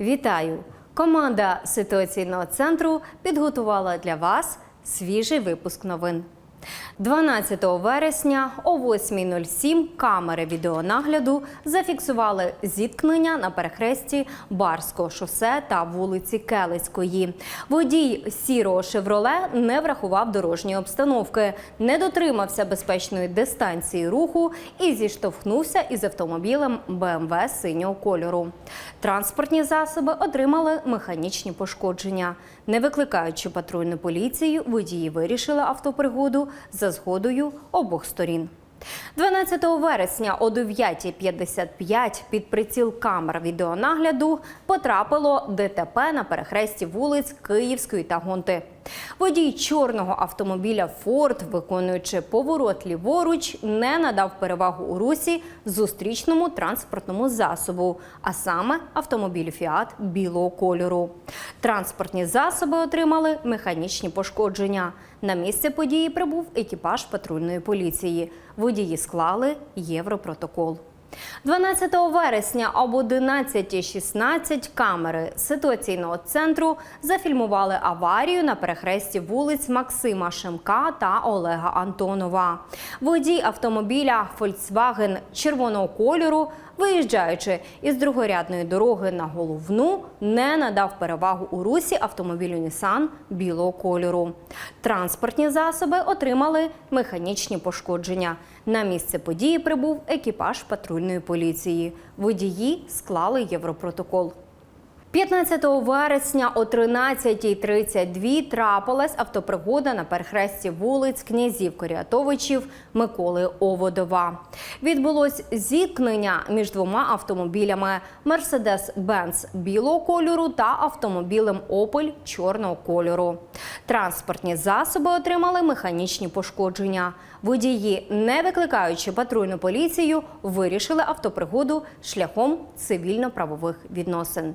Вітаю! Команда ситуаційного центру підготувала для вас свіжий випуск новин. 12 вересня о 8.07 камери відеонагляду зафіксували зіткнення на перехресті Барського шосе та вулиці Келицької. Водій сірого «Шевроле» не врахував дорожньої обстановки, не дотримався безпечної дистанції руху і зіштовхнувся із автомобілем БМВ синього кольору. Транспортні засоби отримали механічні пошкодження. Не викликаючи патрульну поліцію, водії вирішили автопригоду за згодою обох сторін. 12 вересня о 9.55 під приціл камер відеонагляду потрапило ДТП на перехресті вулиць Київської та Гонти. Водій чорного автомобіля Форд, виконуючи поворот ліворуч, не надав перевагу у русі зустрічному транспортному засобу, а саме автомобілю Фіат білого кольору. Транспортні засоби отримали механічні пошкодження. На місце події прибув екіпаж патрульної поліції. Водії склали європротокол. 12 вересня об 11.16 камери ситуаційного центру зафільмували аварію на перехресті вулиць Максима Шемка та Олега Антонова. Водій автомобіля Volkswagen червоного кольору, виїжджаючи із другорядної дороги на головну, не надав перевагу у русі автомобілю Nissan білого кольору. Транспортні засоби отримали механічні пошкодження. На місце події прибув екіпаж патрульної поліції. Водії склали європротокол. 15 вересня о 13.32 трапилась автопригода на перехресті вулиць князів Коріатовичів Миколи Оводова. Відбулось зіткнення між двома автомобілями Mercedes-Benz білого кольору та автомобілем Opel чорного кольору. Транспортні засоби отримали механічні пошкодження. Водії, не викликаючи патрульну поліцію, вирішили автопригоду шляхом цивільно-правових відносин.